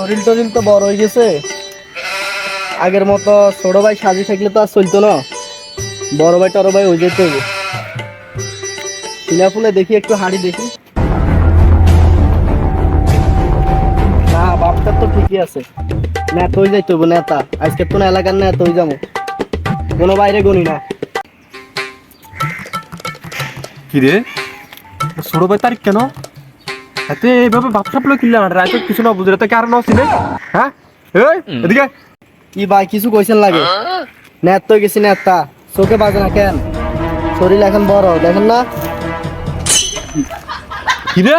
শরীর টরিল তো বড় হয়ে গেছে। আগের মতো ছোট ভাই সাজি থাকলে তো আর চলতো না। বড় ভাই টর ভাই হয়ে যেত। কিনা ফুলে দেখি, একটু হাড়ি দেখি। না, বাপটার তো ঠিকই আছে। নেতা হয়ে যাইতে হইব, নেতা। আজকে তো এলাকার নেতা হয়ে যাব। কোনো বাইরে গুনি না। কি রে? ছোট ভাই তারিখ কেন? এইভাবে কিনলাম কিছু না বুঝলে তো কারণ আছে রে হ্যাঁ? এই এদিকে। কি ভাই কিছু কইছেন লাগে? নেত তো গেছি নেতা চোখে বাজে না কেন? শরীর এখন বড় দেখেন না? কি রে?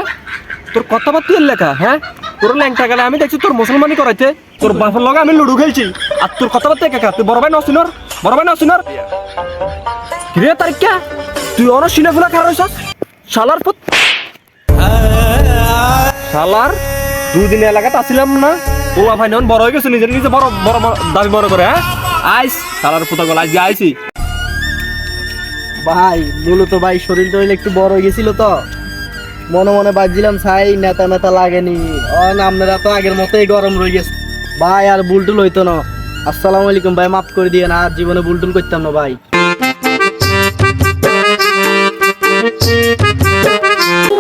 তোর কথাবার্তা এর লেখা হ্যাঁ? তোর ল্যাংটা গেলে আমি দেখছি তোর মুসলমানি করাইতে তোর বাপের লগে আমি লুডু খেলছি আর তোর কথাবার্তা কাকা তুই বড় ভাই নসিনর বড় ভাই নসিনর তারিখ? তুই অন সিনে ফুলা খারাপ শালার পুত শালার দুদিন এলাকাতে আসিলাম না। পোলা ভাই নন বড় হয়ে গেছে নিজের নিজে বড় বড় দাবি বড় করে হ্যাঁ? আইস শালার পুতা গল আজ আইছি ভাই মূলত ভাই শরীর টরিল একটু বড় হয়ে গেছিল তো। মনে মনে বাজছিলাম ছাই নেতা নেতা লাগেনি। অন আপনারা তো আগের মতোই গরম রয়ে গেছে। ভাই আর বুলটুল হইতো না। আসসালামু আলাইকুম ভাই মাফ করে দিয়ে না আর জীবনে বুলটুল করতাম না ভাই।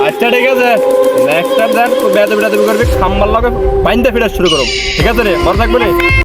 আচ্ছা ঠিক আছে। নেক্সট টাইম দেখ বেড়াতে বেড়াতে করবি, খাম্বার লাগে বাইন্দা ফিরা শুরু করো ঠিক আছে রে? মনে থাকবে রে?